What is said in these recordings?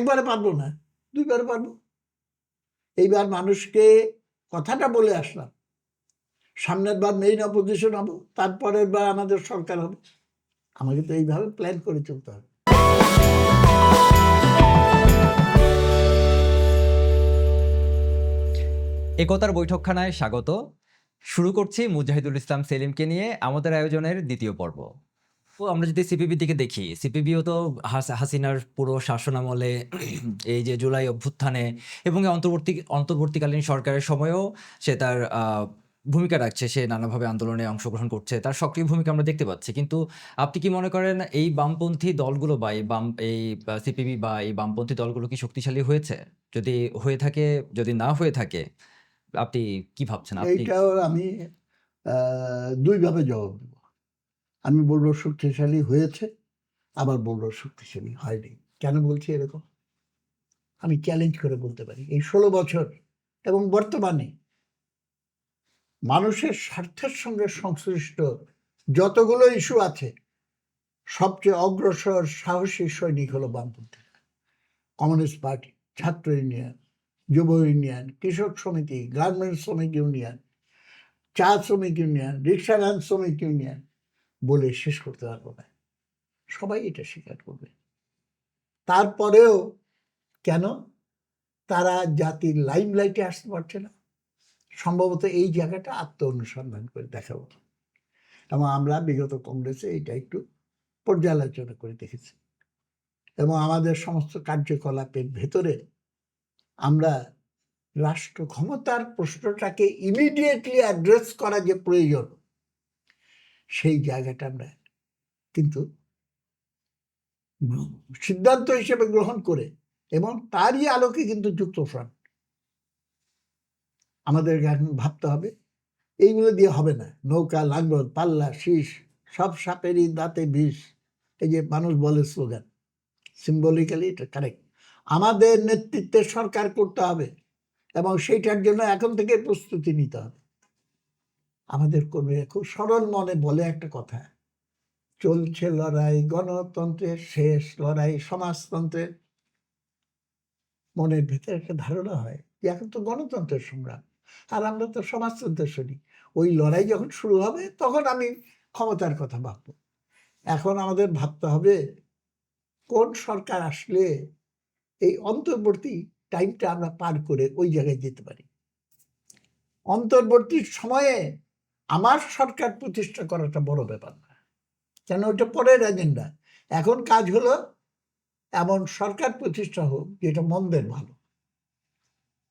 একবারে পারব না, দুইবারে পারব। এইবার মানুষকে কথাটা বলে আসলাম, সামনের বার মেইন অপোজিশন হব, তারপরের বার আমাদের সরকার হবে। আমাকে তো এইভাবে প্ল্যান করে চলতে হবে। একতার বৈঠকখানায় স্বাগত। শুরু করছি মুজাহিদুল ইসলাম সেলিমকে নিয়ে আমাদের আয়োজনের দ্বিতীয় পর্ব। আমরা যদি সিপিবির দিকে দেখি সিপিবিও তো হাসিনার পুরো শাসনামলে এই যে জুলাই অভ্যুত্থানে এবং অন্তর্বর্তী, অন্তর্বর্তীকালীন সরকারের সময়েও সে তার ভূমিকা রাখছে, সে নানাভাবে আন্দোলনে অংশগ্রহণ করছে, তার সক্রিয় ভূমিকা আমরা দেখতে পাচ্ছি। কিন্তু আপনি কি মনে করেন এই বামপন্থী দলগুলো বা এই বাম, এই সিপিবি বা এই বামপন্থী দলগুলো কি শক্তিশালী হয়েছে? যদি হয়ে থাকে, যদি না হয়ে থাকে, আপনি কি ভাবছেন? আপনি আমি দুইভাবে জবাব দেব। আমি বলব শক্তিশালী হয়েছে, আবার বলব শক্তিশালী হয়নি। কেন বলছি এরকম? আমি চ্যালেঞ্জ করে বলতে পারি। এই ষোলো বছর এবং বর্তমানে মানুষের স্বার্থের সঙ্গে সংশ্লিষ্ট যতগুলো ইস্যু আছে, সবচেয়ে অগ্রসর, সাহসী সৈনিক হলো বামপন্থীরা। কমিউনিস্ট পার্টি ছাত্র ইউনিয়ন, যুব ইউনিয়ন, কৃষক সমিতি গার্মেন্টস শ্রমিক ইউনিয়ন, চা শ্রমিক ইউনিয়ন রিক্সাভ্যান শ্রমিক ইউনিয়ন বলে শেষ করতে পারব না। সবাই এটা স্বীকার করবে। তারপরেও কেন? তারা জাতির লাইমলাইটে আসতে পারছে না। সম্ভবত এই জায়গাটা আত্ম অনুসন্ধান করে দেখাবো। এবং আমরা বিগত কংগ্রেসে এটা একটু পর্যালোচনা করে দেখেছি। এবং আমাদের সমস্ত কার্যকলাপের ভেতরে আমরা রাষ্ট্র ক্ষমতার প্রশ্নটাকে ইমিডিয়েটলি অ্যাড্রেস করা যে প্রয়োজন সেই জায়গাটা আমরা কিন্তু সিদ্ধান্ত হিসেবে গ্রহণ করে এবং তারই আলোকে কিন্তু যুক্ত যুক্তফ্রন্ট। আমাদের এখন ভাবতে হবে, এইগুলো দিয়ে হবে না। নৌকা, লাঙ্গল, পাল্লা, শীষ, সব সাপেরই দাঁতে বিষ, এই যে মানুষ বলে স্লোগান। সিম্বলিক্যালি এটা কারেক্ট আমাদের নেতৃত্বে সরকার করতে হবে এবং সেইটার জন্য এখন থেকে প্রস্তুতি নিতে হবে। আমাদের কর্মীরা খুব সরল মনে বলে একটা কথা। চলছে লড়াই, গণতন্ত্রের শেষ লড়াই, সমাজতন্ত্রের। মনের ভেতরে একটা ধারণা হয় যে এখন তো গণতন্ত্রের সংগ্রাম, আর আমরা তো সমাজতন্ত্রের শুনি ওই লড়াই যখন শুরু হবে, তখন আমি ক্ষমতার কথা ভাবব। এখন আমাদের ভাবতে হবে, কোন সরকার আসলে এই অন্তর্বর্তী টাইমটা আমরা পার করে ওই জায়গায় যেতে পারি? অন্তর্বর্তী সময়ে আমার সরকার প্রতিষ্ঠা করাটা বড় ব্যাপার না। কেন ওটা পরের এজেন্ডা এখন কাজ হলো এমন সরকার প্রতিষ্ঠা হোক যেটা মন্দের ভালো।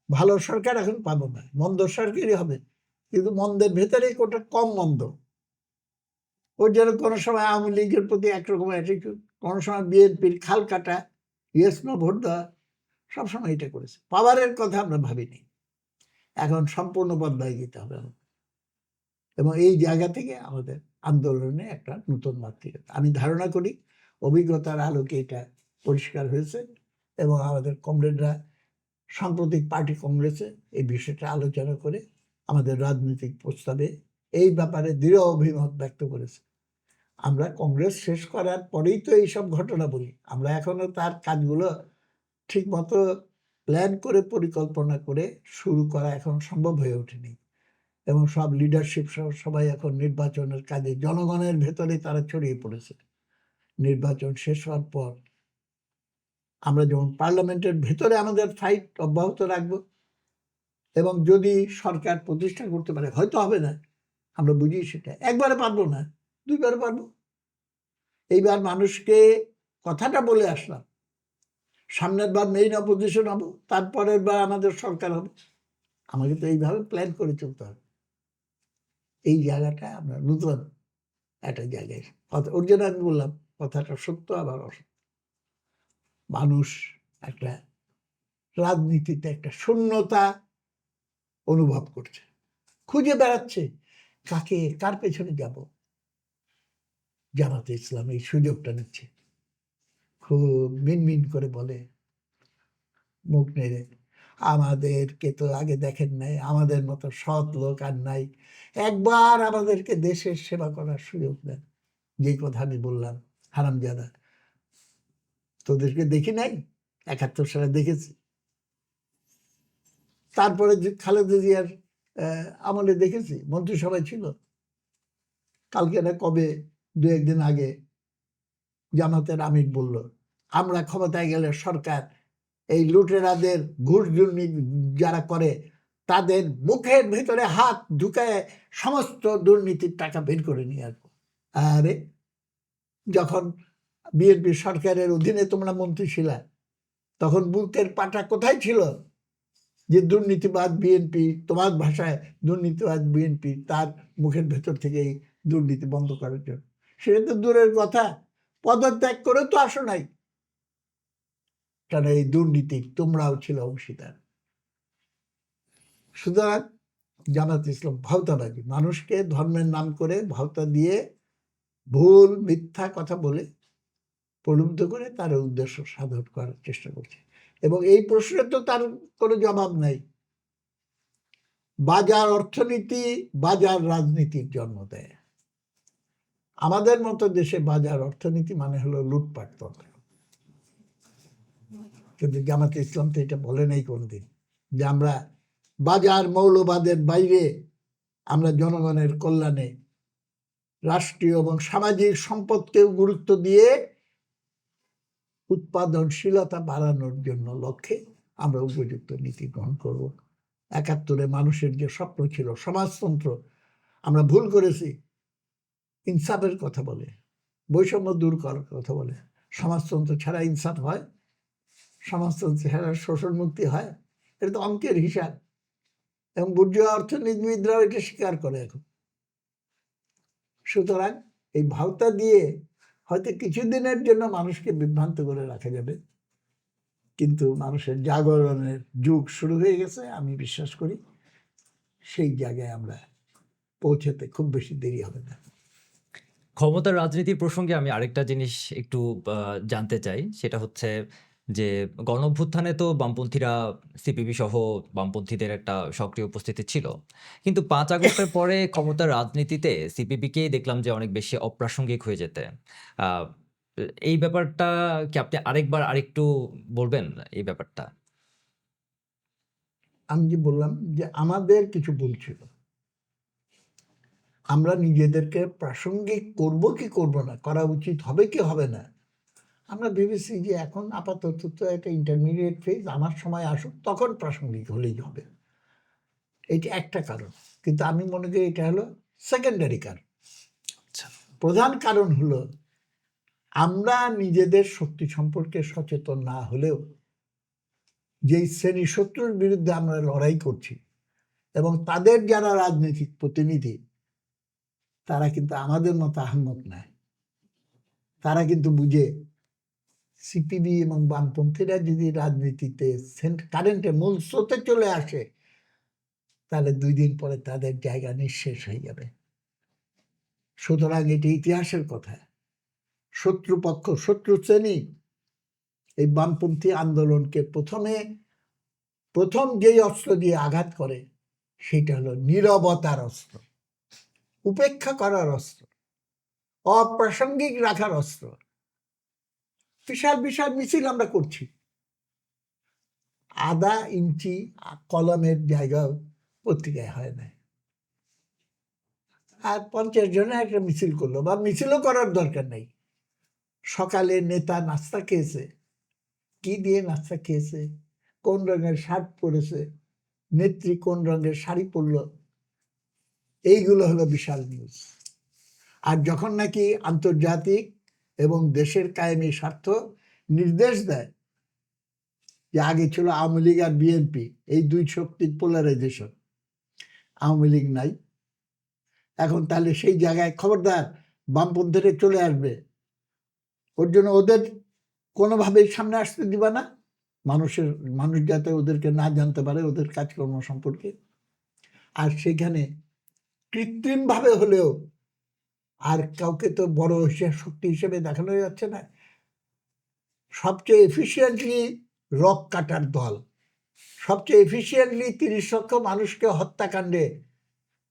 ভালো সরকার এখন পাবো না, মন্দ সরকারই হবে, কিন্তু মন্দের ভেতরেই ওটা কম মন্দ। ওর যেন কোনো সময় আওয়ামী লীগের প্রতি একরকম অ্যাটিটিউড কোনো সময় বিএনপির খাল কাটা ইয়েস নো ভোট দেওয়া, সবসময় এটা করেছে। পাওয়ারের কথা আমরা ভাবিনি। এখন সম্পূর্ণ বদলায় যেতে হবে আমাদের। এবং এই জায়গা থেকে আমাদের আন্দোলনে একটা নতুন মাতৃকতা আমি ধারণা করি অভিজ্ঞতার আলোকে এটা পরিষ্কার হয়েছে এবং আমাদের কমরেডরা, সাম্প্রতিক পার্টি কংগ্রেসে এই বিষয়টা আলোচনা করে আমাদের রাজনৈতিক প্রস্তাবে এই ব্যাপারে দৃঢ় অভিমত ব্যক্ত করেছে। আমরা কংগ্রেস শেষ করার পরেই তো এইসব ঘটনা বলি। আমরা এখনও তার কাজগুলো ঠিকমতো প্ল্যান করে, পরিকল্পনা করে শুরু করা এখন সম্ভব হয়ে ওঠেনি। এবং সব লিডারশিপ সবাই এখন নির্বাচনের কাজে, জনগণের ভেতরে তারা ছড়িয়ে পড়েছে। নির্বাচন শেষ হওয়ার পর আমরা যেমন পার্লামেন্টের ভেতরে আমাদের ফাইট অব্যাহত রাখব এবং যদি সরকার প্রতিষ্ঠা করতে পারে, হয়তো হবে না, আমরা বুঝি সেটা। একবারে পারব না, দুইবারে পারব। এইবার মানুষকে কথাটা বলে আসলাম, সামনের বার মেইন অপোজিশন হব, তারপরের বার আমাদের সরকার হবে। আমাকে তো এইভাবে প্ল্যান করে চলতে হবে। এই জায়গাটা আমরা নতুন একটা জায়গায়। ওর জন্য আমি বললাম, কথাটা সত্য, আবার অসত্য। মানুষ একটা রাজনীতিতে একটা শূন্যতা অনুভব করছে। খুঁজে বেড়াচ্ছে কাকে, কার পেছনে যাব। জামাতে ইসলাম এই সুযোগটা নিচ্ছে। খুব মিনমিন করে বলে, মুখ নেড়ে আমাদেরকে তো আগে দেখেন নাই, আমাদের মতো সৎ লোক আর নাই। একবার আমাদেরকে দেশের সেবা করার সুযোগ দেন। যেই কথা আমি বললাম, হারামজাদা। তোদেরকে দেখি নাই? একাত্তর সালে দেখেছি। তারপরে খালেদা জিয়ার আমলে দেখেছি, মন্ত্রিসভায় ছিল। কালকে না কবে, দু একদিন আগে জামাতের আমির বলল, আমরা ক্ষমতায় গেলে সরকার এই লুটেরাদের ঘুষ যারা করে, তাদের মুখের ভেতরে হাত ঢুকায় সমস্ত দুর্নীতির টাকা বের করে নিয়ে আসব। আরে, যখন বিএনপি সরকারের অধীনে তোমরা মন্ত্রী ছিলা, তখন বুকের পাটা কোথায় ছিল? যে দুর্নীতিবাদ বিএনপি তোমার ভাষায় দুর্নীতিবাদ বিএনপি তার মুখের ভেতর থেকে দুর্নীতি বন্ধ করার জন্য। সেটা তো দূরের কথা। পদত্যাগ করে তো আসো নাই। কারণ এই দুর্নীতি তোমরাও ছিল অংশীদার। সুতরাং জামাত ইসলাম ভাওতাবাজি, মানুষকে ধর্মের নাম করে ভাওতা দিয়ে ভুল, মিথ্যা কথা বলে প্রলুব্ধ করে তার উদ্দেশ্য সাধন করার চেষ্টা করছে। এবং এই প্রশ্নের তো তার কোনো জবাব নাই। বাজার অর্থনীতি, বাজার রাজনীতির জন্ম দেয়। আমাদের মতো দেশে বাজার অর্থনীতি মানে হলো লুটপাট তন্ত্র। কিন্তু জামাতে ইসলাম তো এটা বলে নাই কোনদিন যে আমরা বাজার মৌলবাদের বাইরে আমরা জনগণের কল্যাণে রাষ্ট্রীয় এবং সামাজিক সম্পদকেও গুরুত্ব দিয়ে উৎপাদনশীলতা বাড়ানোর জন্য লক্ষ্যে আমরা উপযুক্ত নীতি গ্রহণ করব। একাত্তরে মানুষের যে স্বপ্ন ছিল, সমাজতন্ত্র, আমরা ভুল করেছি। ইনসাফের কথা বলে, বৈষম্য দূর করার কথা বলে। সমাজতন্ত্র ছাড়া ইনসাফ হয় সমাজতন্ত্র ছাড়া শোষণ মুক্তি হয়, এটা তো অঙ্কের হিসাব। এবং বুর্জুয়া অর্থনীতিবিদরাও এটা স্বীকার করে এখন। সুতরাং এই ভাওতা দিয়ে হয়তো কিছুদিনের জন্য মানুষকে বিভ্রান্ত করে রাখা যাবে, কিন্তু মানুষের জাগরণের যুগ শুরু হয়ে গেছে, আমি বিশ্বাস করি সেই জায়গায় আমরা পৌঁছাতে খুব বেশি দেরি হবে না। ক্ষমতার রাজনীতির প্রসঙ্গে আমি আরেকটা জিনিস একটু জানতে চাই, সেটা হচ্ছে যে গণঅভ্যুত্থানে তো বামপন্থীরা সিপিবি সহ বামপন্থীদের একটা সক্রিয় উপস্থিতি ছিল। কিন্তু পাঁচ আগস্টের পরে ক্ষমতার রাজনীতিতে সিপিবিকেই দেখলাম যে অনেক বেশি অপ্রাসঙ্গিক হয়ে যেতে। এই ব্যাপারটা কি আপনি আরেকবার আরেকটু বলবেন এই ব্যাপারটা? আমি যে বললাম যে আমাদের কিছু ভুল ছিল। আমরা নিজেদেরকে প্রাসঙ্গিক করব কি করব না করা উচিত হবে কি হবে না আমরা ভেবেছি যে এখন আপাতত তো একটা ইন্টারমিডিয়েট ফেজ আমার সময় আসুক তখন প্রাসঙ্গিক হলেই হবে। এটা একটা কারণ। কিন্তু আমি মনে করি এটা হলো সেকেন্ডারি কারণ। আচ্ছা। প্রধান কারণ হলো আমরা নিজেদের শক্তি সম্পর্কে সচেতন না হলেও যেই শ্রেণি শত্রুর বিরুদ্ধে আমরা লড়াই করছি এবং তাদের যারা রাজনৈতিক প্রতিনিধি তারা কিন্তু আমাদের মতো আহম্মক নয়। তারা কিন্তু বুঝে সিপিবি এবং বামপন্থীরা যদি রাজনীতিতে কারেন্টে মূল স্রোতে চলে আসে, তাহলে দুই দিন পরে তাদের জায়গা নিঃশেষ হয়ে যাবে। সুতরাং এটি ইতিহাসের কথা। শত্রুপক্ষ, শত্রু শ্রেণি, এই বামপন্থী আন্দোলনকে প্রথমে, প্রথম যেই অস্ত্র দিয়ে আঘাত করে, সেটা হলো নীরবতার অস্ত্র। উপেক্ষা করার অস্ত্র। অপ্রাসঙ্গিক রাখার অস্ত্র। বিশাল বিশাল মিছিল আমরা করছি। আধা ইঞ্চি কলমের জায়গাও পত্রিকায় হয় না আর পঞ্চাশ জনে একটা মিছিল করল, বা মিছিলও করার দরকার নেই। সকালে নেতা নাস্তা খেয়েছে। কি দিয়ে নাস্তা খেয়েছে? কোন রঙের শার্ট পরেছে? নেত্রী কোন রঙের শাড়ি পরলো? এইগুলো হলো বিশাল নিউজ আর যখন নাকি আন্তর্জাতিক এবং দেশের কায়েমি স্বার্থ নির্দেশ দেয় যে আগে ছিল আওয়ামী লীগ আর বিএনপি, এই দুই শক্তির পোলারাইজেশন আওয়ামী লীগ নাই। এখন তাহলে সেই জায়গায় খবরদার বামপন্থীরা চলে আসবে। ওর জন্য ওদের কোনোভাবেই সামনে আসতে দিবা না। মানুষের, মানুষ যাতে ওদেরকে না জানতে পারে ওদের কাজকর্ম সম্পর্কে। আর সেখানে কৃত্রিমভাবে হলেও আর কাউকে তো বড় শক্তি হিসেবে দেখানো যাচ্ছে না। সবচেয়ে এফিসিয়েন্টলি রক কাটার দল। সবচেয়ে এফিসিয়েন্টলি তিরিশ লক্ষ মানুষকে হত্যাকাণ্ডে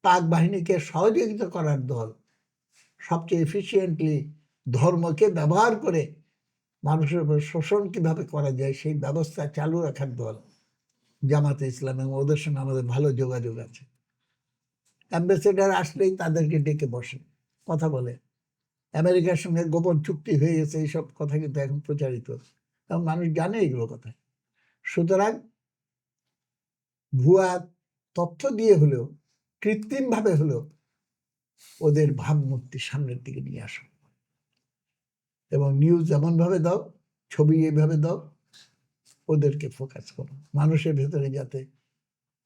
পাক বাহিনীকে সহযোগিতা করার দল। সবচেয়ে এফিসিয়েন্টলি ধর্মকে ব্যবহার করে মানুষের উপর শোষণ কীভাবে করা যায়, সেই ব্যবস্থা চালু রাখার দল। জামাতে ইসলাম এবং ওদের সঙ্গে আমাদের ভালো যোগাযোগ আছে। অ্যাম্বাসেডার আসলেই তাদেরকে ডেকে বসে। কথা বলে। আমেরিকার সঙ্গে গোপন চুক্তি হয়ে গেছে, এইসব কথা কিন্তু এখন প্রচারিত। এবং মানুষ জানে এগুলো কথা। সুতরাং ভুয়া তথ্য দিয়ে হলেও, কৃত্রিমভাবে হলেও ওদের ভাবমূর্তি সামনের দিকে নিয়ে আসো। এবং নিউজ এমনভাবে দাও, ছবি এইভাবে দাও, ওদেরকে ফোকাস করো। মানুষের ভেতরে যাতে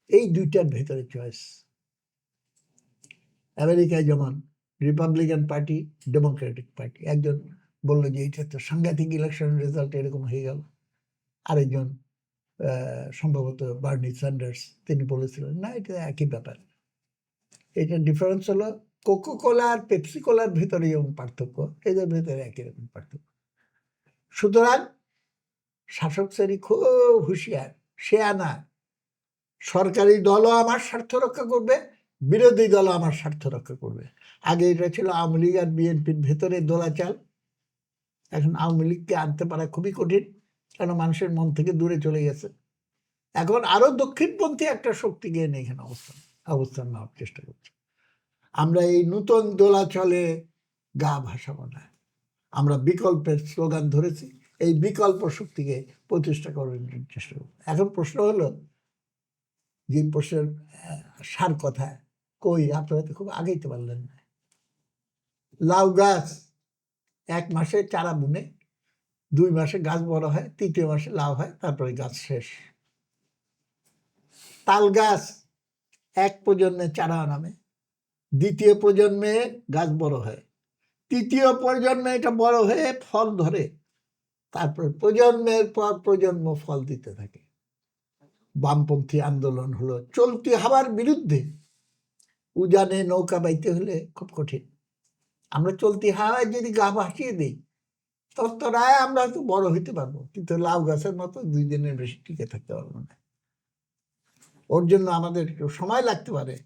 এই দুইটার ভেতরে চয়েস আমেরিকায় যেমন রিপাবলিকান পার্টি ডেমোক্রেটিক পার্টি একজন বলল যে এটা তো সাংঘাতিক ইলেকশন রেজাল্ট এরকম হয়ে গেল। আরেকজন সম্ভবত বার্নি স্যান্ডার্স তিনি বলেছিলেন, না, এটা একই ব্যাপার। এটা ডিফারেন্স হলো কোকো কোলা আর পেপসি কোলার ভেতরে যেমন পার্থক্য, এদের ভেতরে একই রকম পার্থক্য। সুতরাং শাসক শ্রেণি খুব হুঁশিয়ার, সে আনা সরকারি দলও আমার স্বার্থ রক্ষা করবে, বিরোধী দলও আমার স্বার্থ রক্ষা করবে। আগে এটা ছিল আওয়ামী লীগ আর বিএনপির ভেতরে দোলাচাল। এখন আওয়ামী লীগকে আনতে পারা খুবই কঠিন কেন মানুষের মন থেকে দূরে চলে গেছে। এখন আরও দক্ষিণপন্থী একটা শক্তি গিয়ে নিয়ে এখানে অবস্থান অবস্থান নেওয়ার চেষ্টা করছে। আমরা এই নূতন দোলাচলে গা ভাসাবো না। আমরা বিকল্পের স্লোগান ধরেছি, এই বিকল্প শক্তিকে প্রতিষ্ঠা করার চেষ্টা করব। এখন প্রশ্ন হলো যে প্রশ্নের সার কথা কই? আপনারা তো খুব আগেইতে পারলেন না লাউ গাছ, এক মাসে চারা বুনে, দুই মাসে গাছ বড় হয়, তৃতীয় মাসে লাউ হয়, তারপরে গাছ শেষ। তাল গাছ, এক প্রজন্মে চারা নামে, দ্বিতীয় প্রজন্মে গাছ বড় হয়। তৃতীয় প্রজন্মে এটা বড় হয়ে ফল ধরে, তারপর প্রজন্মের পর প্রজন্ম ফল দিতে থাকে। বামপন্থী আন্দোলন হলো, চলতি হাওয়ার বিরুদ্ধে উজানে নৌকা বাইতে হলে খুব কঠিন। আমরা চলতি হাওয়ায় যদি গা ভাসিয়ে দিই তত্তরায় আমরা হয়তো বড় হইতে পারব। কিন্তু লাউ গাছের মতো দুই দিনের বেশি টিকে থাকতে পারব না। ওর জন্য আমাদের একটু সময় লাগতে পারে।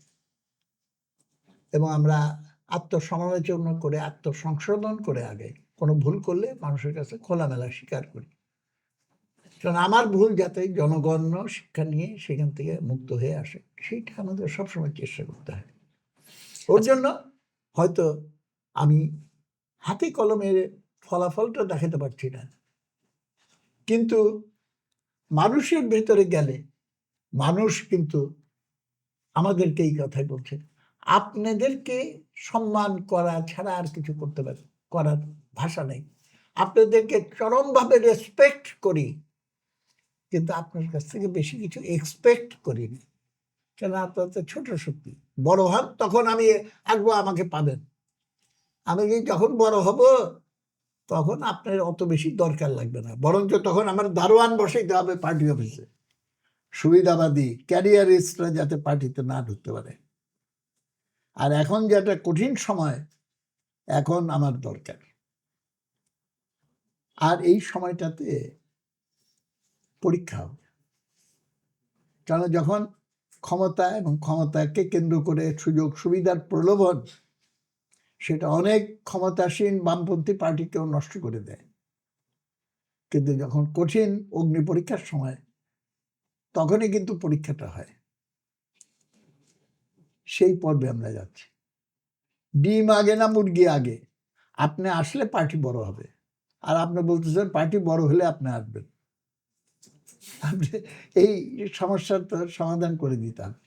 এবং আমরা আত্মসমালোচনা করে আত্মসংশোধন করে আগে। কোনো ভুল করলে মানুষের কাছে খোলামেলা স্বীকার করি। কারণ আমার ভুল যাতে জনগণ শিক্ষা নিয়ে সেখান থেকে মুক্ত হয়ে আসে সেইটা আমাদের সবসময় চেষ্টা করতে হয়। ওর জন্য হয়তো আমি হাতে কলমের ফলাফলটা দেখাতে পারছি না। কিন্তু মানুষের ভেতরে গেলে মানুষ কিন্তু আমাদেরকে এই কথাই বলছে, আপনাদেরকে সম্মান করা ছাড়া আর কিছু করতে পারে, করার ভাষা নেই। আপনাদেরকে চরমভাবে রেসপেক্ট করি, কিন্তু আপনার কাছ থেকে বেশি কিছু এক্সপেক্ট করিনি কেন আপনার তো ছোট শক্তি। বড় হন, তখন আমি আসব, আমাকে পাবেন। আমি যখন বড় হব, তখন আপনার অত বেশি দরকার লাগবে না। বরঞ্চ তখন আমার দারোয়ান বসাইতে হবে পার্টি অফিসে। সুবিধাবাদী, ক্যারিয়ারিস্টরা যাতে পার্টিতে না ঢুকতে পারে। আর এখন যেটা কঠিন সময়, এখন আমার দরকার। আর এই সময়টাতে পরীক্ষা হবে। কেন যখন ক্ষমতা এবং ক্ষমতাকে কেন্দ্র করে সুযোগ সুবিধার প্রলোভন সেটা অনেক ক্ষমতাসীন বামপন্থী পার্টিকেও নষ্ট করে দেয়। কিন্তু যখন কঠিন অগ্নি পরীক্ষার সময়, তখনই কিন্তু পরীক্ষাটা হয়। সেই পর্বে আমরা যাচ্ছি। ডিম আগে না মুরগি আগে? আপনি আসলে পার্টি বড় হবে। আর আপনি বলতেছেন পার্টি বড় হলে আপনি আসবেন। আপনি এই সমস্যার তো সমাধান করে দিতে হবে।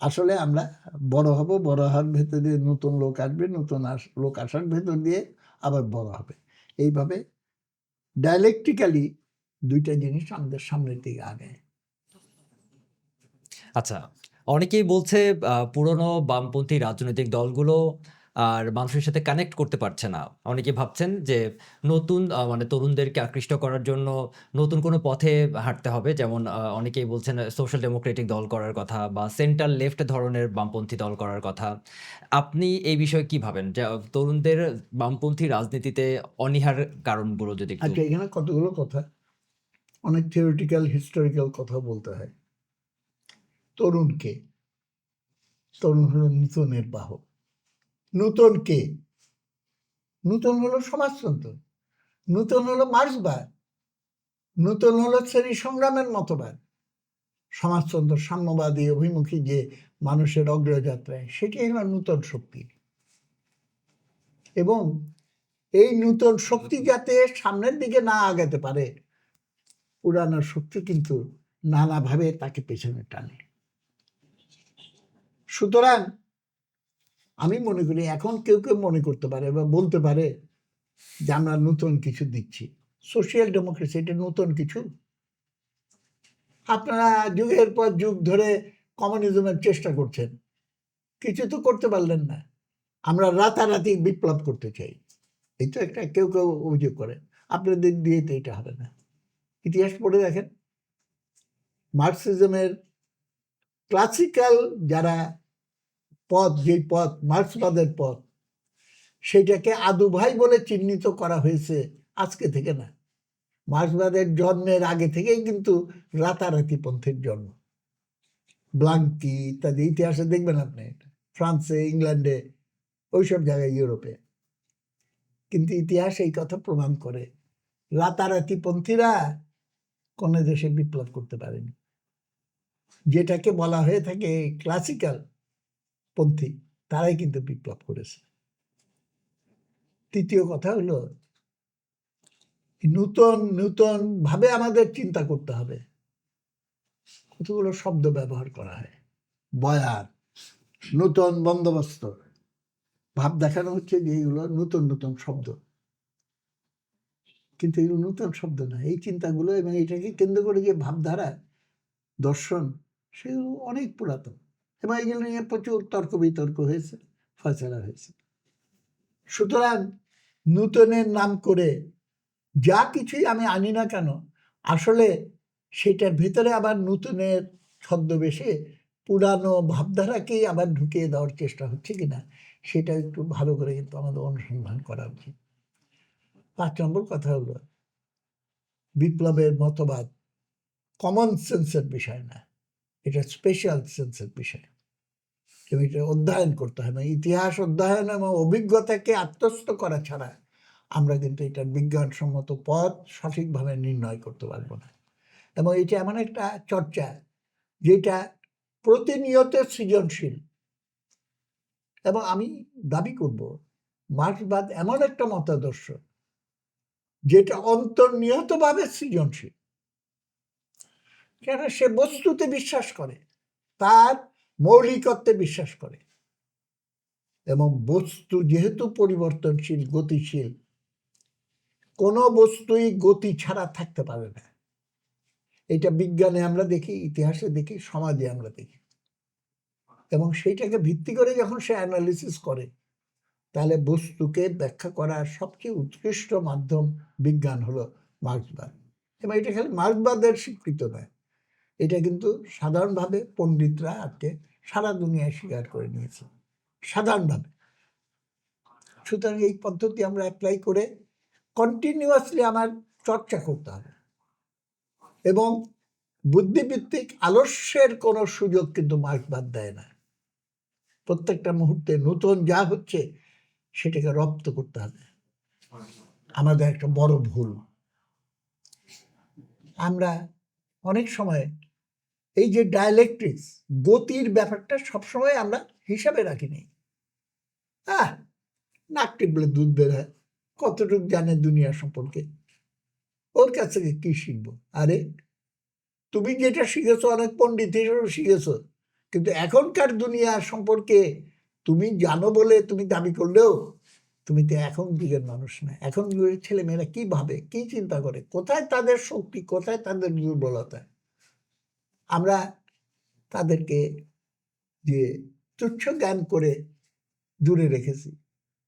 আসলে আমরা বড় হব, বড় হওয়ার ভেতর দিয়ে নতুন লোক আসবে, নতুন আস- লোক আসার ভেতর দিয়ে আবার বড় হবে। এইভাবে ডাইলেকট্রিক্যালি দুইটা জিনিস আমাদের সামনের দিকে আগে আচ্ছা অনেকেই বলছে পুরনো বামপন্থী রাজনৈতিক দলগুলো আর মানুষের সাথে কানেক্ট করতে পারছে না। অনেকে ভাবছেন যে নতুন মানে তরুণদেরকে আকৃষ্ট করার জন্য নতুন কোনো পথে হাঁটতে হবে। যেমন অনেকেই বলছেন সোশ্যাল ডেমোক্রেটিক দল করার কথা বা সেন্টার লেফট ধরনের বামপন্থী দল করার কথা। আপনি এই বিষয়ে কি ভাবেন? যে, তরুণদের বামপন্থী রাজনীতিতে অনীহার কারণগুলো যদি আচ্ছা এখানে কতগুলো কথা? অনেক থিওরিটিক্যাল হিস্টোরিক্যাল কথা বলতে হয়। তরুণকে, তরুণ হলো নূতনের বাহক। নূতন কে? নূতন হলো সমাজতন্ত্র। নূতন হলো মার্ক্সবাদ। নূতন হলো শ্রেণি সংগ্রামের মতবাদ। সমাজতন্ত্র সাম্যবাদী অভিমুখী যে মানুষের অগ্রযাত্রায় সেটি হলো নূতন শক্তি। এবং এই নূতন শক্তি যাতে সামনের দিকে না আগাতে পারে, পুরানো শক্তি কিন্তু নানাভাবে তাকে পেছনে টানে। সুতরাং আমি মনে করি এখন কেউ কেউ মনে করতে পারে বা বলতে পারে যে আমরা নতুন কিছু দিচ্ছি। সোশিয়াল ডেমোক্রেসি এটা নতুন কিছু। আপনারা যুগের পর যুগ ধরে কমিউনিজমের চেষ্টা করছেন। কিছু তো করতে পারলেন না। আমরা রাতারাতি বিপ্লব করতে চাই। এই তো একটা কেউ কেউ অভিযোগ করে। আপনাদের দিয়ে তো এটা হবে না। ইতিহাস পড়ে দেখেন। মার্কসিজমের ক্লাসিক্যাল যারা পথ, যেই পথ মার্ক্সবাদের পথ, সেটাকে আদু ভাই বলে চিহ্নিত করা হয়েছে আজকে থেকে না। মার্ক্সবাদের জন্মের আগে থেকেই কিন্তু রাতারাতি পন্থের জন্ম। ব্লাঙ্কি ইত্যাদি ইতিহাসে দেখবেন আপনি, ফ্রান্সে, ইংল্যান্ডে, ওইসব জায়গায়, ইউরোপে। কিন্তু ইতিহাস এই কথা প্রমাণ করে, রাতারাতি পন্থীরা কোনো দেশে বিপ্লব করতে পারেনি। যেটাকে বলা হয়ে থাকে ক্লাসিক্যাল পন্থী তারাই কিন্তু বিপ্লব করেছে। তৃতীয় কথা হলো, নূতন নূতন ভাবে আমাদের চিন্তা করতে হবে। কতগুলো শব্দ ব্যবহার করা হয়? বয়ান, নূতন বন্দোবস্ত। ভাব দেখানো হচ্ছে যে এইগুলো নতুন নতুন শব্দ। কিন্তু এগুলো নতুন শব্দ না, এই চিন্তাগুলো এবং এটাকে কেন্দ্র করে যে ভাবধারা, দর্শন, সেগুলো অনেক পুরাতন। এবং এগুলো নিয়ে প্রচুর তর্ক বিতর্ক হয়েছে ফয়সলা হয়েছে। সুতরাং নূতনের নাম করে যা কিছুই আমি আনি না কেন, আসলে সেটার ভেতরে আবার নূতনের ছদ্মবেশে পুরানো ভাবধারাকেই আবার ঢুকিয়ে দেওয়ার চেষ্টা হচ্ছে কিনা, সেটা একটু ভালো করে কিন্তু আমাদের অনুসন্ধান করা উচিত। পাঁচ নম্বর কথা হলো, বিপ্লবের মতবাদ কমন সেন্সের বিষয় না, এটা স্পেশাল সেন্সের বিষয়। এবং অধ্যয়ন করতে হবে ইতিহাস অধ্যয়ন এবং অভিজ্ঞতাকে আত্মস্থ করা ছাড়া আমরা কিন্তু এটার বিজ্ঞানসম্মত পথ সঠিকভাবে নির্ণয় করতে পারব না। এবং এটা এমন একটা চর্চা যেটা প্রতিনিয়ত সৃজনশীল। এবং আমি দাবি করব, মার্ক্সবাদ এমন একটা মতাদর্শ যেটা অন্তর্নিহতভাবে সৃজনশীল। কেন সে বস্তুতে বিশ্বাস করে, তার মৌলিকত্বে বিশ্বাস করে। এবং বস্তু যেহেতু পরিবর্তনশীল, গতিশীল, কোনো বস্তুই গতি ছাড়া থাকতে পারে না। এটা বিজ্ঞানে আমরা দেখি, ইতিহাসে দেখি, সমাজে আমরা দেখি। এবং সেইটাকে ভিত্তি করে যখন সে অ্যানালিসিস করে, তাহলে বস্তুকে ব্যাখ্যা করার সবচেয়ে উৎকৃষ্ট মাধ্যম বিজ্ঞান হলো মার্ক্সবাদ। এবং এটা খালি মার্ক্সবাদের স্বীকৃত নয়, এটা কিন্তু সাধারণভাবে পণ্ডিতরা আজকে সারা দুনিয়ায় স্বীকার করে নিয়েছে। সাধারণভাবে। সুতরাং এই পদ্ধতি আমরা অ্যাপ্লাই করে কন্টিনিউয়াসলি আমার চর্চা করতে হবে। এবং বুদ্ধিভিত্তিক আলস্যের কোনো সুযোগ কিন্তু মার্ক্সবাদ দেয় না। প্রত্যেকটা মুহূর্তে নতুন যা হচ্ছে সেটাকে রপ্ত করতে হবে। আমাদের একটা বড় ভুল। আমরা অনেক সময় এই যে ডায়ালেকট্রিক্স গতির ব্যাপারটা সবসময় আমরা হিসাবে রাখিনি হ্যাঁ নাক টিপলে দুধ বের হয়, কতটুকু জানে দুনিয়া সম্পর্কে। ওর কাছ থেকে কি শিখব? আরে, তুমি যেটা শিখেছো, অনেক পণ্ডিত হিসেবে শিখেছো, কিন্তু এখনকার দুনিয়া সম্পর্কে তুমি জানো বলে তুমি দাবি করলেও তুমি তো এখন যুগের মানুষ না। এখন যুগের ছেলে মেয়েরা কি ভাবে, কি চিন্তা করে, কোথায় তাদের শক্তি, কোথায় তাদের দুর্বলতা? আমরা তাদেরকে যে তুচ্ছ জ্ঞান করে দূরে রেখেছি,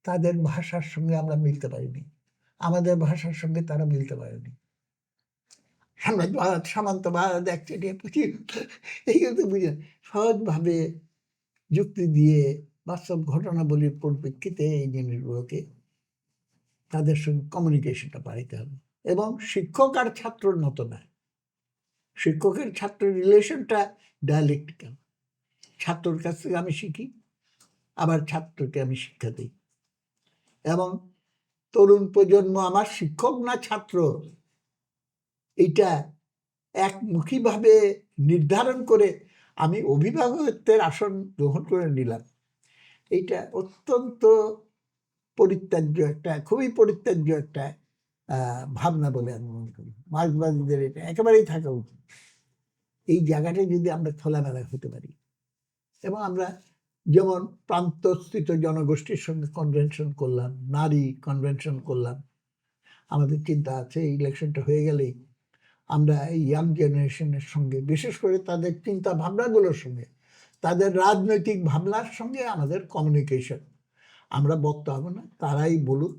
তাদের ভাষার সঙ্গে আমরা মিলতে পারিনি। আমাদের ভাষার সঙ্গে তারা মিলতে পারেনি। সাম্রাজ্যবাদ, সামন্তবাদ একচেটিয়া পুঁথি এইগুলো তো বুঝে সহজভাবে যুক্তি দিয়ে বাস্তব ঘটনাবলীর পরিপ্রেক্ষিতে এই জিনিসগুলোকে তাদের সঙ্গে কমিউনিকেশনটা বাড়াইতে হবে। এবং শিক্ষক আর ছাত্রর মতো না। শিক্ষকের ছাত্র রিলেশনটা ডায়ালেক্টিক্যাল ছাত্রর কাছ থেকে আমি শিখি, আবার ছাত্রকে আমি শিক্ষা দিই। এবং তরুণ প্রজন্ম আমার শিক্ষক না ছাত্র এইটা একমুখীভাবে নির্ধারণ করে আমি অভিভাবকত্বের আসন গ্রহণ করে নিলাম। এইটা অত্যন্ত পরিত্যাজ্য একটা, খুবই পরিত্যাজ্য একটা ভাবনা বলে আমি মনে করি। মার্কবাদীদের এটা একেবারেই থাকা উচিত। এই জায়গাটায় যদি আমরা খোলামেলা হতে পারি এবং আমরা যেমন প্রান্তস্থিত জনগোষ্ঠীর সঙ্গে কনভেনশন করলাম, নারী কনভেনশন করলাম, আমাদের চিন্তা আছে ইলেকশনটা হয়ে গেলেই আমরা এই ইয়াং জেনারেশনের সঙ্গে, বিশেষ করে তাদের চিন্তা ভাবনাগুলোর সঙ্গে, তাদের রাজনৈতিক ভাবনার সঙ্গে আমাদের কমিউনিকেশন আমরা বক্তা হব না, তারাই বলুক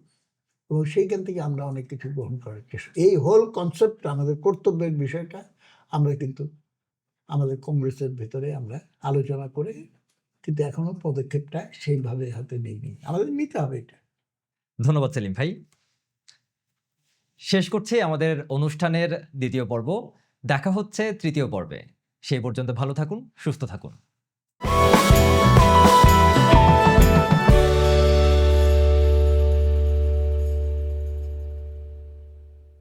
এবং সেইখান থেকে আমরা অনেক কিছু গ্রহণ করার চেষ্টা এই হোল কনসেপ্ট আমাদের কর্তব্যের বিষয়টা, আমরা কিন্তু আমাদের কংগ্রেসের ভেতরে আমরা আলোচনা করে কিন্তু এখনও পদক্ষেপটা সেইভাবে হাতে নেইনি। আমাদের নিতে হবে এটা। ধন্যবাদ সেলিম ভাই। শেষ করছি আমাদের অনুষ্ঠানের দ্বিতীয় পর্ব। দেখা হচ্ছে তৃতীয় পর্বে। সেই পর্যন্ত ভালো থাকুন, সুস্থ থাকুন।